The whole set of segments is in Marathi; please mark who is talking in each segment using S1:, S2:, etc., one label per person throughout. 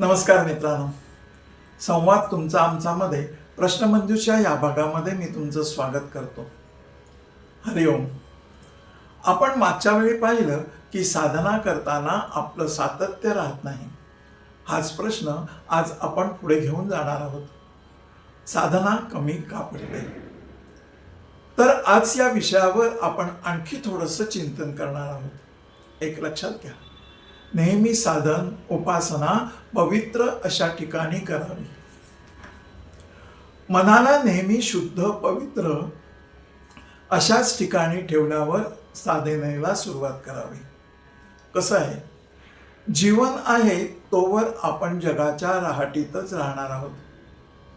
S1: नमस्कार मित्रांनो. संवाद तुमचा आमचामध्ये प्रश्नमंजूषा या भागामध्ये मी तुमचं स्वागत करतो. हरिओम आपण मागच्या वेळी पाहिलं की साधना करताना आपलं सातत्य राहत नाही. हाच प्रश्न आज आपण पुढे घेऊन जाणार आहोत. साधना कमी का पडते? तर आज या विषयावर आपण आणखी थोडंसं चिंतन करणार आहोत. एक लक्षात घ्या. नेहमी साधन उपासना पवित्र अशा ठिकाणी करावी. मनाला नेहमी शुद्ध पवित्र अशाच ठिकाणी ठेवल्यावर साधनेला सुरुवात करावी. कसं आहे? जीवन आहे तोवर आपण जगाच्या राहाटीतच राहणार आहोत.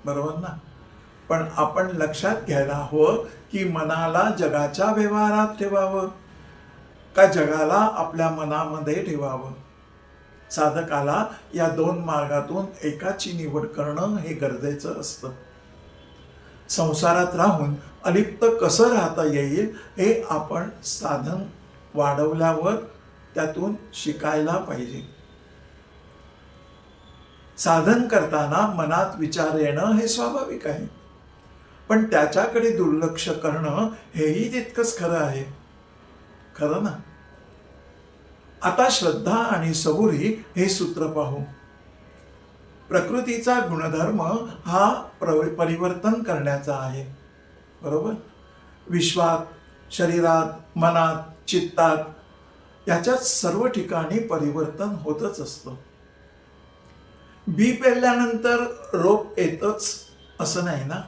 S1: बरोबर ना? पण आपण लक्षात घ्यायला हवं की मनाला जगाच्या व्यवहारात ठेवावं. का जगाला आपल्या मनामध्ये ठेवावं? साधकाला या दोन मार्गातून एकाची निवड करणं हे गरजेचं असतं. संसारात राहून अलिप्त कसं राहता येईल हे आपण साधन वाढवल्यावर त्यातून शिकायला पाहिजे. साधन करताना मनात विचार येणं हे स्वाभाविक आहे. पण त्याच्याकडे दुर्लक्ष करणं हेही तितकंच खरं आहे. खरं ना. आता श्रद्धा आणि सबुरी हे सूत्र पाहू. प्रकृतीचा गुणधर्म हा प्रव- परिवर्तन करण्याचा आहे. बरोबर? विश्वात शरीरात मनात चित्तात याच्यात सर्व ठिकाणी परिवर्तन होतच असतं. बी पेरल्यानंतर रोप येतच असं नाही ना?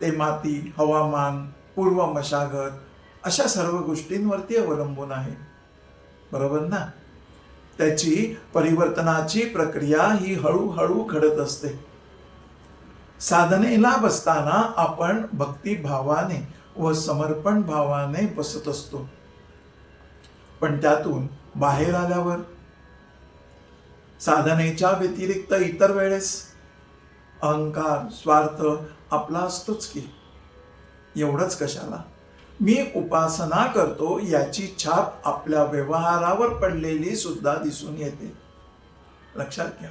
S1: ते माती हवामान पूर्व मशागत अशा सर्व गोष्टींवरती अवलंबून आहे. बरोबर ना? त्याची परिवर्तनाची प्रक्रिया ही हळूहळू घडत असते. साधनेला बसताना आपण भक्तिभावाने व समर्पण भावाने बसत असतो. पण त्यातून बाहेर आल्यावर? साधनेच्या व्यतिरिक्त इतर वेळेस? अहंकार स्वार्थ आपला असतोच की. एवढंच कशाला? मी उपासना करतो याची छाप आपल्या व्यवहारावर पडलेली सुद्धा दिसून येते. लक्षात घ्या.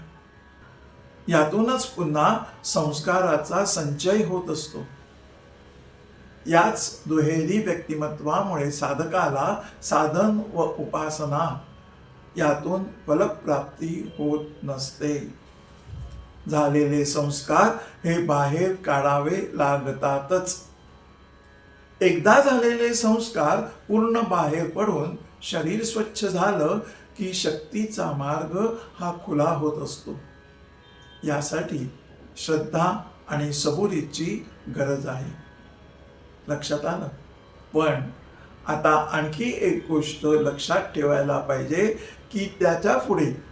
S1: यातूनच पुन्हा संस्काराचा संचय होत असतो. याच दुहेरी व्यक्तिमत्वामुळे साधकाला साधन व उपासना यातून फलप्राप्ती होत नसते. झालेले संस्कार हे बाहेर काढावे लागतातच. एकदा झालेले संस्कार पूर्ण बाहेर पडून शरीर स्वच्छ झालं की शक्तीचा मार्ग हा खुला होत असतो. यासाठी श्रद्धा आणि सबुरीची गरज आहे. लक्षात आलं? पण आता आणखी एक गोष्ट लक्षात ठेवायला पाहिजे की त्याच्या पुढे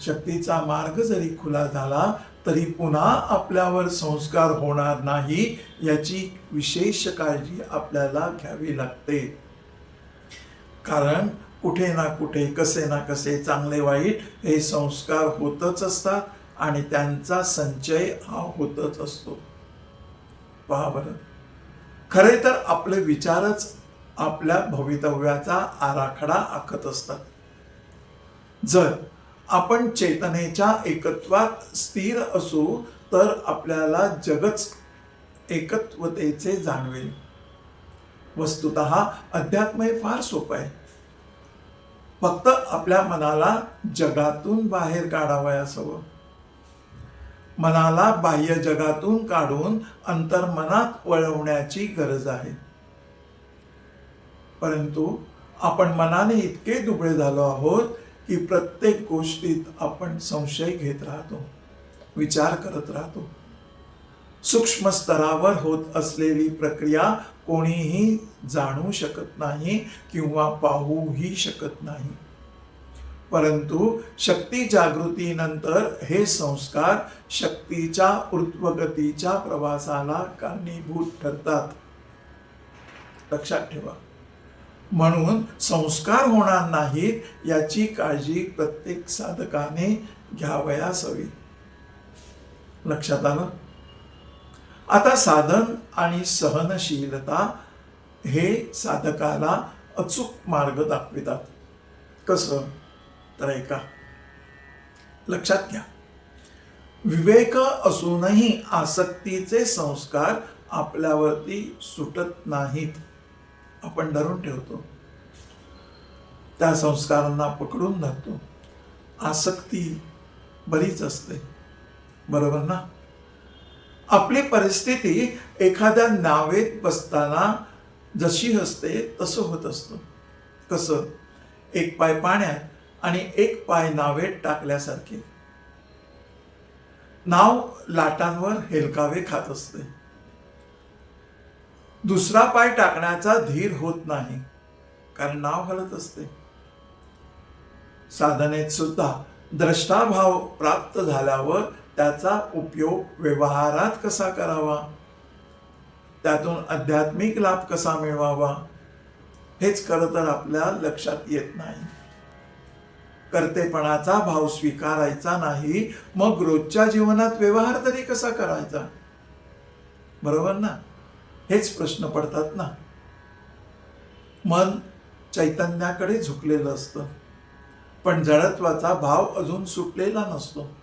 S1: शक्तीचा मार्ग जरी खुला झाला तरी पुन्हा आपल्यावर संस्कार होणार नाही याची विशेष काळजी आपल्याला घ्यावी लागते. कारण कुठे ना कुठे कसे ना कसे चांगले वाईट हे संस्कार होतच असतात आणि त्यांचा संचय हा होतच असतो. पहा बरं. खरे तर आपले विचारच आपल्या भवितव्याचा आराखडा आखत असतात. जर आपण चेतनेच्या एकत्वात स्थिर असू तर आपल्याला जगच एकत्वतेचे जाणवेल. वस्तुत अध्यात्म हे फार सोपं आहे. फक्त आपल्या मनाला जगातून बाहेर काढावयास हवं मनाला बाह्य जगातून काढून अंतर्मनात वळवण्याची गरज आहे. परंतु आपण मनाने इतके दुबळे झालो आहोत की प्रत्येक गोष्टीत आपण संशय घेत राहतो विचार करत राहतो. सूक्ष्म स्तरावर होत असलेली प्रक्रिया कोणीही जाणू शकत नाही किंवा पाहूही शकत नाही. परंतु शक्ती जागृतीनंतर हे संस्कार शक्तीच्या ऊर्ध्वगतीच्या प्रवासाला कारणीभूत ठरतात. लक्षात ठेवा. म्हणून संस्कार होणार नाहीत याची काळजी प्रत्येक साधकाने घ्यावयास हवी लक्षात आलं? आता साधन आणि सहनशीलता हे साधकाला अचूक मार्ग दाखवितात. कसं? तर ऐका. लक्षात घ्या. विवेक असूनही आसक्तीचे संस्कार आपल्यावरती सुटत नाहीत. आपण धरून ठेवतो. त्या संस्कारांना पकडून धरतो. आसक्ती बरीच असते. बरोबर ना? आपली परिस्थिती एखाद्या नावेत बसताना जशी असते तसं होत असतं. कसं? एक पाय पाण्यात आणि एक पाय नावेत टाकल्यासारखे. नाव लाटांवर हेलकावे खात असते. दुसरा पाय टाकण्याचा धीर होत नाही. कारण नाव हलत असते. साधनेत सुद्धा द्रष्टाभाव प्राप्त झाल्यावर त्याचा उपयोग व्यवहारात कसा करावा? त्यातून आध्यात्मिक लाभ कसा मिळवावा? हेच खरं तर आपल्या लक्षात येत नाही. कर्तेपणाचा भाव स्वीकारायचा नाही मग रोजच्या जीवनात व्यवहार तरी कसा करायचा? बरोबर ना? हेच प्रश्न पडतात ना. मन चैतन्याकडे झुकलेलं असतं. पण जडत्वाचा भाव अजून सुटलेला नसतो.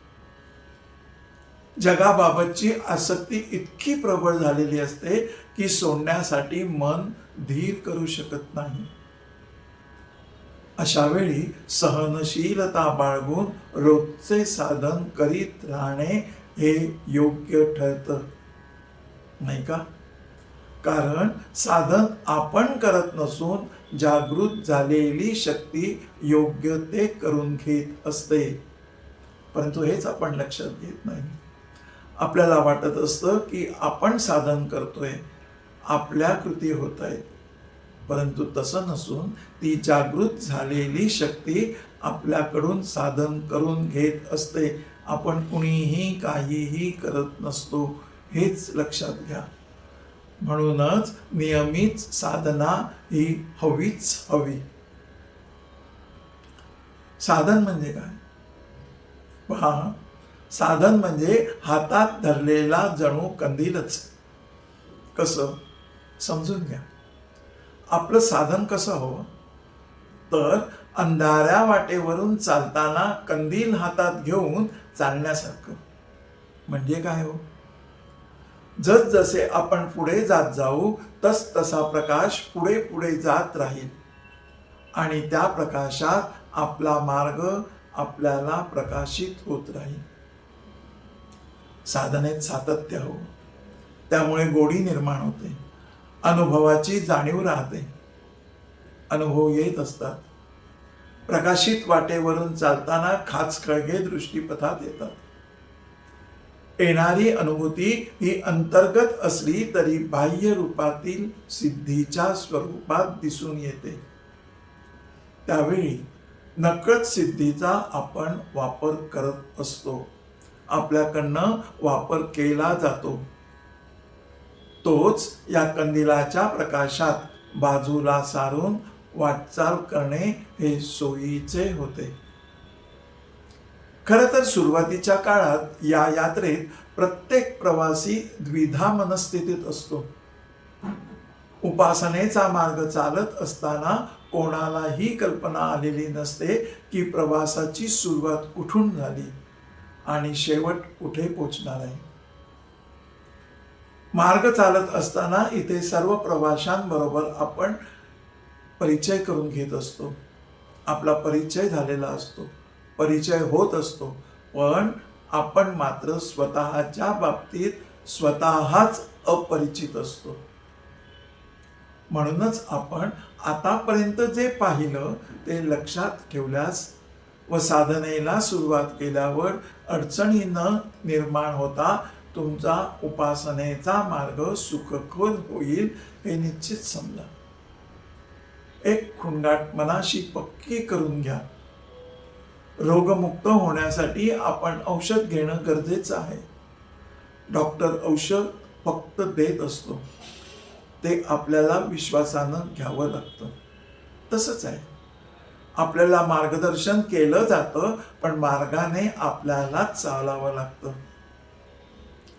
S1: जगाबाबतची आसक्ती इतकी प्रबळ झालेली असते की सोडण्यासाठी मन धीर करू शकत नाही. अशा वेळी सहनशीलता बाळगून रोजचे साधन करीत राहणे हे योग्य ठरतं. नाही का? कारण साधन आपण करत नसून जागृत झालेली शक्ती योग्य ते करून घेत असते. परंतु हेच आपण लक्षात घेत नाही. आपल्याला वाटत असतं की आपण साधन करतोय आपल्या कृती होत आहेत. परंतु तसं नसून ती जागृत झालेली शक्ती आपल्याकडून साधन करून घेत असते. आपण कुणीही काहीही करत नसतो हेच लक्षात घ्या. म्हणूनच नियमित साधना ही हवीच हवी. साधन म्हणजे काय? पहा साधन म्हणजे हातात धरलेला जणू कंदीलच. कसं? समजून घ्या. आपलं साधन कसं हवं? तर अंधाऱ्या वाटेवरून चालताना कंदील हातात घेऊन चालण्यासारखं. म्हणजे काय हो? जस जसे आपण पुढे जात जाऊ तस तसा प्रकाश पुढे पुढे जात राहील. आणि त्या प्रकाशात आपला मार्ग आपल्याला प्रकाशित होत राहील. साधनेत सातत्य हो. त्यामुळे गोडी निर्माण होते. अनुभवाची जाणीव राहते. अनुभव येत असतात. प्रकाशित वाटेवरून चालताना खाच खळगे दृष्टीपथात येतात. येणारी अनुभूती ही अंतर्गत असली तरी बाह्य रूपातील सिद्धीच्या स्वरूपात दिसून येते. त्यावेळी नकळत सिद्धीचा आपण वापर करत असतो. आपल्याकडनं वापर केला जातो. तोच या कंदिलाच्या प्रकाशात बाजूला सारून वाटचाल करणे हे सोयीचे होते. खरं तर सुरुवातीच्या काळात या यात्रेत प्रत्येक प्रवासी द्विधा मनस्थितीत असतो. उपासनेचा मार्ग चालत असताना कोणालाही कल्पना आलेली नसते की प्रवासाची सुरुवात कुठून झाली आणि शेवट कुठे पोचणार आहे. मार्ग चालत असताना इथे सर्व प्रवाशांबरोबर आपण परिचय करून घेत असतो. आपला परिचय झालेला असतो. परिचय होत असतो. पण आपण मात्र स्वतःच्या बाबतीत स्वतःच अपरिचित असतो. म्हणूनच आपण आतापर्यंत जे पाहिलं ते लक्षात ठेवल्यास व साधनेला सुरुवात केल्यावर अडचणी न निर्माण होता तुमचा उपासनेचा मार्ग सुखखोल होईल हे निश्चित समजा. एक खुंडाट मनाशी पक्की करून घ्या. रोगमुक्त होण्यासाठी आपण औषध घेणं गरजेचं आहे. डॉक्टर औषध फक्त देत असतो. ते आपल्याला विश्वासानं घ्यावं लागतं. तसंच आहे. आपल्याला मार्गदर्शन केलं जातं पण मार्गाने आपल्यालाच चालावं लागतं.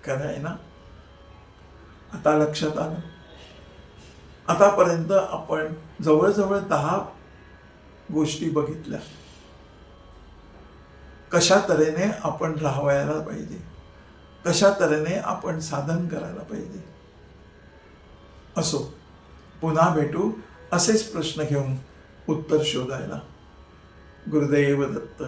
S1: खरं आहे ना? आता लक्षात आलं. आतापर्यंत आपण जवळजवळ दहा गोष्टी बघितल्या. कशा तऱ्हेने आपण राहावायला पाहिजे? कशा तऱ्हेने आपण साधन करायला पाहिजे? असो पुन्हा भेटू असेच प्रश्न घेऊन उत्तर शोधायला. गुरुदेव दत्त.